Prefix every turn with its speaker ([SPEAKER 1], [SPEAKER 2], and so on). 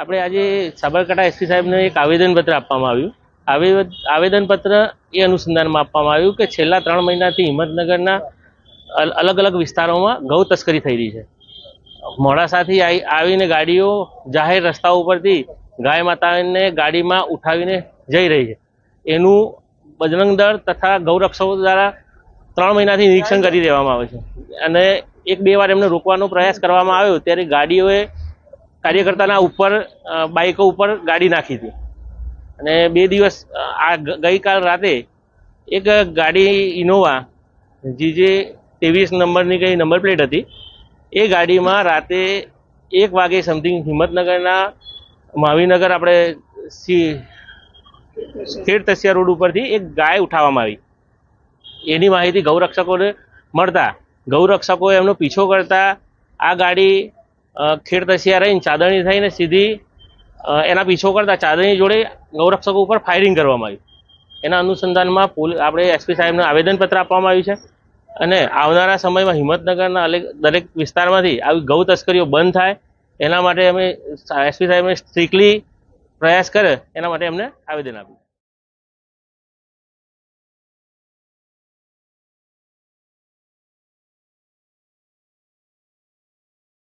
[SPEAKER 1] આપણે આજે સાબરકાંઠા એસપી સાહેબને એક આવેદનપત્ર આપવામાં આવ્યું. આવેદ- આવેદનપત્ર એ અનુસંધાનમાં આપવામાં આવ્યું કે છેલ્લા ત્રણ મહિનાથી હિંમતનગરના અલ- અલગ અલગ વિસ્તારોમાં ગૌ તસ્કરી થઈ રહી છે. મોડાસાથી આવી આવીને ગાડીઓ જાહેર રસ્તા ઉપરથી ગાય માતાને ગાડીમાં ઉઠાવીને જઈ રહી છે. એનું બજરંગ દળ તથા ગૌરક્ષકો દ્વારા ત્રણ મહિનાથી નિરીક્ષણ કરી દેવામાં આવે છે. અને એક બે વાર એમને રોકવાનો પ્રયાસ કરવામાં આવ્યો. ત્યારે ગાડીઓએ કાર્યકર્તાના ઉપર બાઇકો ઉપર ગાડી નાખી હતી. અને બે દિવસ આ ગઈકાલ રાતે એક ગાડી ઇનોવા, જીજે ત્રેવીસ નંબરની કઈ નંબર પ્લેટ હતી, એ ગાડીમાં રાતે એક વાગે સમથિંગ હિંમતનગરના મહાવીનગર આપણે સી ખેડ તસિયા રોડ ઉપરથી એક ગાય ઉઠાવવામાં આવી. એની માહિતી ગૌરક્ષકોને મળતા ગૌરક્ષકો એમનો પીછો કરતા આ ગાડી ખેડ તસિયા રહીને ચાદણી થઈને સીધી એના પીછો કરતા ચાદણી જોડે ગૌરક્ષકો ઉપર ફાયરિંગ કરવામાં આવ્યું એના અનુસંધાનમાં પોલીસ આપણે એસપી સાહેબને આવેદનપત્ર આપવામાં આવ્યું છે. અને આવનારા સમયમાં હિંમતનગરના દરેક વિસ્તારમાંથી આવી ગૌ તસ્કરીઓ બંધ થાય, એના માટે અમે એસપી સાહેબને સ્ટ્રિકલી પ્રયાસ કરે, એના માટે અમને આવેદન આપ્યું.